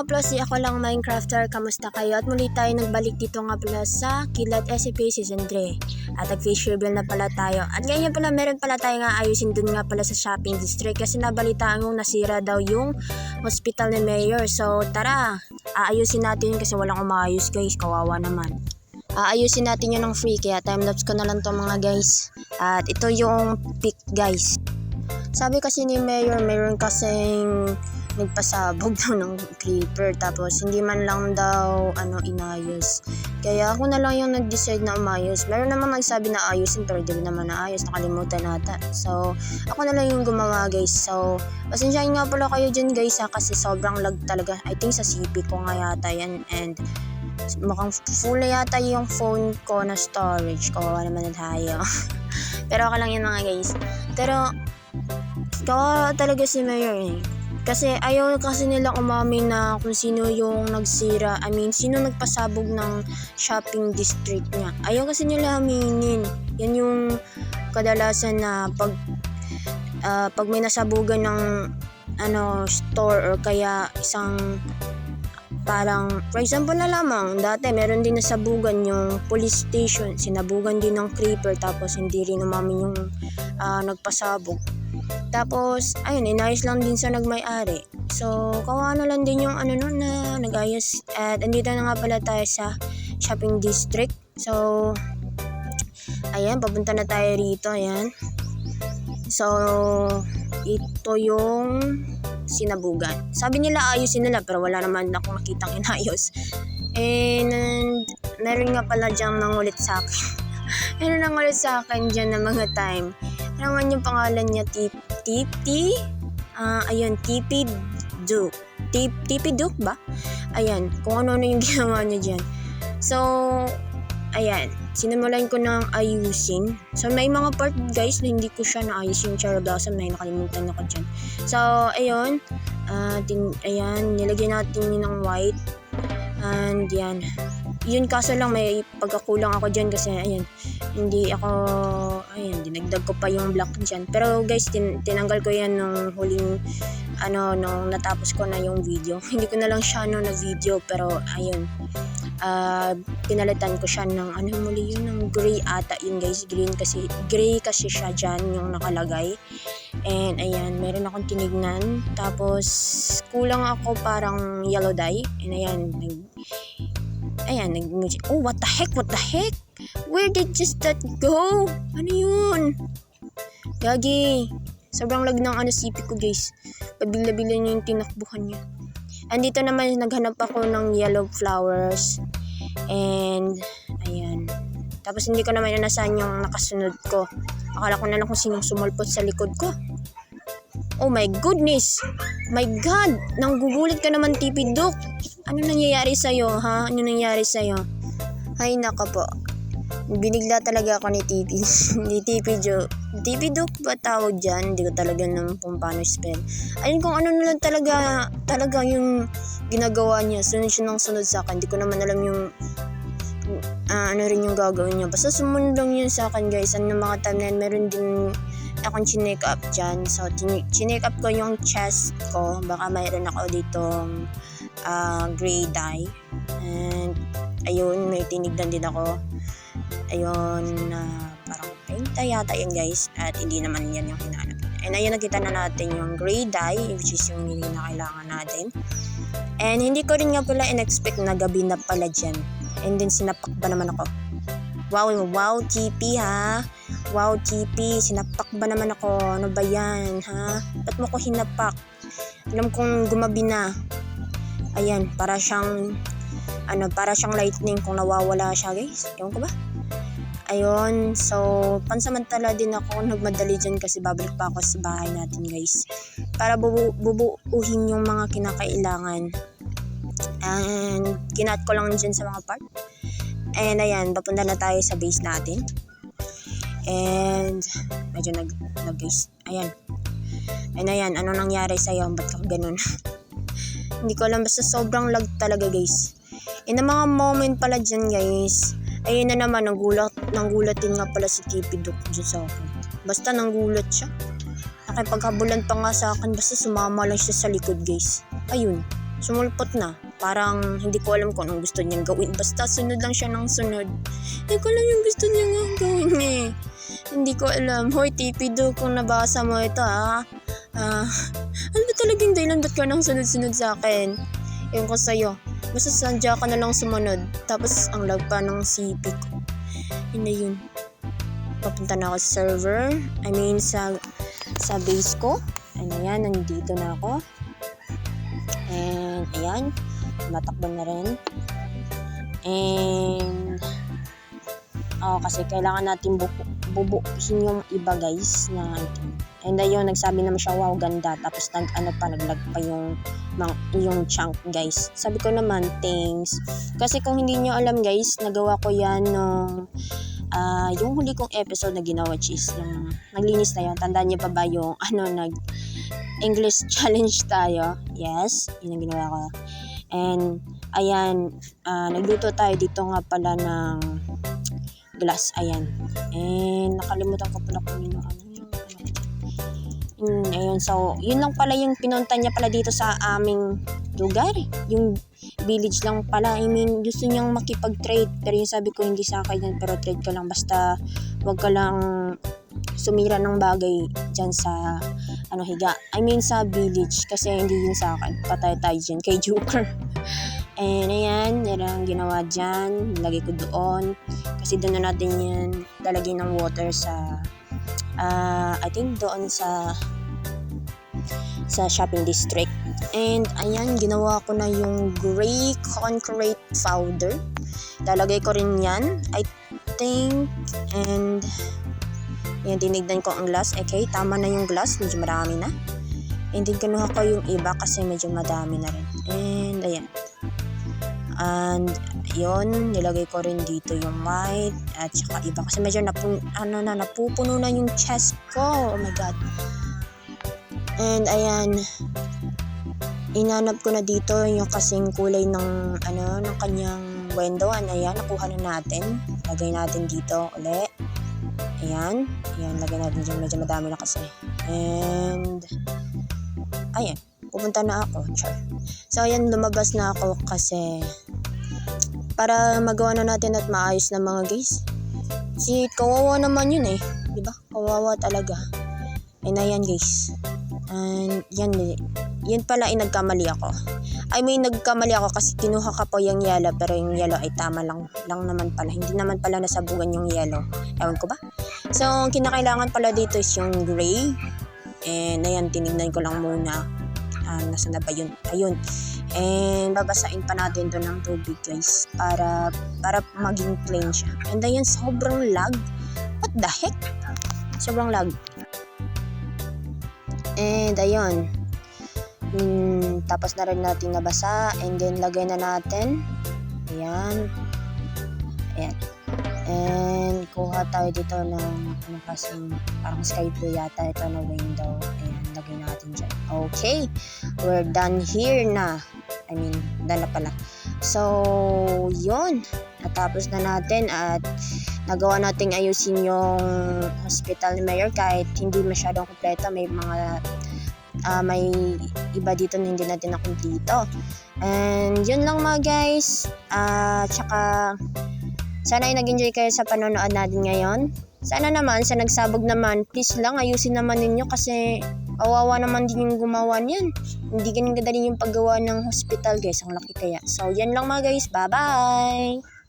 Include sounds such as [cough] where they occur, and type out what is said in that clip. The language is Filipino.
Pala si ako lang Minecrafter. Kamusta kayo? At muli tayo nagbalik dito nga pala sa Kidlat SCP Season 3. At nag-fish reveal na pala tayo. At ganyan pala, meron pala tayo nga ayusin dun nga pala sa shopping district. Kasi nabalitaan yung nasira daw yung hospital ni Mayor. So, tara! Aayusin natin yun kasi walang umaayos guys. Kawawa naman. Aayusin natin yun ng free. Kaya timelapse ko na lang to mga guys. At ito yung pick guys. Sabi kasi ni Mayor, meron kasing nagpasabog daw ng creeper tapos hindi man lang daw ano inayos. Kaya ako na lang yung nag-decide na umayos. Meron naman nagsabi na ayusin pero di naman naayos. Nakalimutan nata. So, ako na lang yung gumawa guys. So, pasensyahin nga pala kayo dyan guys ha kasi sobrang lag talaga. I think sa CP ko nga yata yan and mukhang full na yata yung phone ko na storage. Kawawa naman na tayo. [laughs] pero okay lang yun mga guys. Pero, kawawa talaga si Mayor eh. Kasi ayaw kasi nilang umamin na kung sino yung nagsira, I mean, sino nagpasabog ng shopping district niya. Ayaw kasi nila aminin. Yan yung kadalasan na pag ah, pag may nasabugan ng ano store or kaya isang parang for example na lamang dati meron din nasabugan yung police station sinabugan din ng creeper tapos hindi rin umamin yung ah, nagpasabog tapos, ayun, inayos lang din sa nagmay-ari. So, kawa na lang din yung ano nun na nag-ayos. At andito na nga pala tayo sa shopping district. So, ayan, papunta na tayo rito. Ayan. So, ito yung sinabugan. Sabi nila ayusin nila pero wala naman akong nakitang inayos. And, and meron nga pala dyang nangulit sa akin. [laughs] meron nangulit sa akin dyan na mga time. Naman yung pangalan niya? Tip, Tipi? Ah, ayun, Tipi Duke. Tip, Tipi Duke ba? Ayan, kung ano-ano yung [laughs] ginawa niya dyan. So, ayan, sinimulan ko ng ayusin. So, may mga part guys na hindi ko siya naayos yung Cherry Blossom na nakalimutan ako dyan. So, ayun, ah, tin, ayan, nilagyan natin yun ng white. And yan. Yun kaso lang may pagkakulang ako dyan kasi ayan, hindi ako, ayan, dinagdag ko pa yung black dyan. Pero guys, tin, tinanggal ko yan nung huling, ano, nung natapos ko na yung video. [laughs] hindi ko na lang siya no na video pero ayun, ah pinalitan ko siya ng ano muli yun ng gray ata yun guys. Green kasi gray kasi siya dyan yung nakalagay. And ayan meron akong tinignan. Tapos kulang ako parang yellow dye. And ayan nag ayan nag oh what the heck what the heck where did just that go? Ano yun? Gagi sobrang lag ng ano CP ko guys. Pabila-bila niya yung tinakbuhan niya. Andito naman naghanap ako ng yellow flowers. And ayan. Tapos hindi ko naman inasahan yung nakasunod ko. Akala ko na lang kung sinong sumulpot sa likod ko. Oh my goodness! My god! Nanggugulit ka naman tipi Duk ano nangyayari sa'yo ha? Ano nangyayari sa'yo? Ay naka po binigla talaga ako ni Tipi [laughs] ni Tipi Jo Tipi Duk ba tawag dyan? Hindi ko talaga naman kung paano spell. Ayun kung ano na lang talaga talaga yung ginagawa niya. Sunod siya ng sunod sa akin. Hindi ko naman alam yung ah, ano rin yung gagawin niya. Basta sumunod lang yun sa akin guys. Ano mga time na yun, meron din akong chinek up dyan. So chinek up ko yung chest ko. Baka mayroon ako ditong ah, gray dye. And ayun may tinignan din ako ayun na parang paint yata yun guys. At hindi naman yan yung hinahanap and ayun nakita na natin yung gray dye which is yung hindi na kailangan natin. And hindi ko rin nga pala in-expect na gabi na pala dyan. And then sinapak ba naman ako. Wow wow TP ha? Wow TP sinapak ba naman ako. Ano ba yan ha? Ba't mo ko hinapak? Alam kong gumabi na. Ayan para siyang ano para siyang lightning kung nawawala siya guys. Ewan ko ba Ayun, so pansamantala din ako nagmadali dyan kasi babalik pa ako sa bahay natin guys. Para bubu bubuuhin yung mga kinakailangan. And kinat ko lang dyan sa mga part. And ayan, papunta na tayo sa base natin. And medyo nag, nag guys. Ayan. And ayan, ano nangyari sa'yo? Ba't ka ganun? [laughs] Hindi ko alam, basta sobrang lag talaga guys. And ang mga moment pala dyan guys, ayun na naman, nanggulat, nanggulatin nga pala si Tipi Duk dyan sa akin. Basta nanggulat siya. Nakipaghabulan pa nga sa akin, basta sumama lang siya sa likod guys. Ayun. sumulpot na. Parang hindi ko alam kung anong gusto niyang gawin. Basta sunod lang siya ng sunod. Hindi ko alam yung gusto niya nga gawin eh. Hindi ko alam. Hoy, Tipido, kung nabasa mo ito ha. Ah, ano ba talagang dahilan? Ba't ka nang sunod-sunod sa akin? Ewan ko sa'yo. Basta ka na lang sumunod. Tapos ang lag pa ng CP ko. Yun na yun. Papunta na ako sa server. I mean, sa sa base ko. Ano yan, nandito na ako. And, ayan. Matakbo na rin. And, oh, kasi kailangan natin bubu bubukin yung iba guys na item. And ayun, nagsabi naman siya, wow, ganda. Tapos nag, ano pa, naglag pa yung, mang, yung chunk guys. Sabi ko naman, thanks. Kasi kung hindi nyo alam guys, nagawa ko yan nung, ah, yung huli kong episode na ginawa, cheese. Yung, naglinis na yun. Tandaan niyo pa ba yung, [laughs] ano, nag, English [laughs] challenge tayo. Yes, yun ang ginawa ko. And, ayan, ah, nagluto tayo dito nga pala ng glass. Ayan. And, nakalimutan ko pala kung ano ano. Mm, ayun, so, yun lang pala yung pinunta niya pala dito sa aming lugar. Yung village lang pala. I mean, gusto niyang makipag-trade. Pero yung sabi ko, hindi sa akin. Pero trade ka lang. Basta, wag ka lang sumira ng bagay dyan sa ano higa. I mean sa village kasi hindi yun sa akin. Patay tayo dyan kay Joker. [laughs] And ayan, yan ang ginawa dyan. Lagay ko doon. Kasi doon na natin yan lalagyan ng water sa ah I think doon sa sa shopping district. And ayan, ginawa ko na yung gray concrete powder. Lalagay ko rin yan. I think and yan, tinignan ko ang glass. Okay, tama na yung glass. Medyo marami na. And then, kinuha ko yung iba kasi medyo madami na rin. And, ayan. And, yun, nilagay ko rin dito yung white at saka iba. Kasi medyo napu, ano na, napupuno na yung chest ko. Oh my God. And, ayan. Inanap ko na dito yung kasing kulay ng, ano, ng kanyang window. And, ayan, nakuha na natin. Lagay natin dito ulit. Ayan. Ayan, lagyan natin dyan. Medyo madami na kasi. And, ayan. Pupunta na ako. Char. So, ayan, lumabas na ako kasi para magawa na natin at maayos na mga guys. Si kawawa naman yun eh. Ba? Kawawa talaga. And ayan guys. And yan, yun pala ay nagkamali ako. I mean, nagkamali ako kasi kinuha ka po yung yellow pero yung yellow ay tama lang, lang naman pala. Hindi naman pala nasabugan yung yellow. Ewan ko ba? So, ang kinakailangan pala dito is yung gray. And ayan, tinignan ko lang muna. Ah, nasa na ba yun? Ayun. And babasain pa natin doon ng tubig guys para para maging plain siya. And ayan, sobrang lag. What the heck? Sobrang lag. And ayun. Mm, tapos na rin natin nabasa. And then lagay na natin. Ayan. Ayan. And kuha tayo dito ng ano kasing parang sky blue yata ito na window. Lagay natin dyan. Okay. We're done here na. I mean, done na pala. So, yun. Natapos na natin at nagawa nating ayusin yung hospital ni Mayor kahit hindi masyadong kompleto. May mga ah, may iba dito na hindi natin nakumpleto. And yun lang mga guys. Ah, tsaka sana ay nag-enjoy kayo sa panonood natin ngayon. Sana naman, sa nagsabog naman, please lang ayusin naman ninyo kasi kawawa naman din yung gumawa niyan. Hindi ganun kadali yung paggawa ng hospital guys, ang laki kaya. So yan lang mga guys, bye-bye!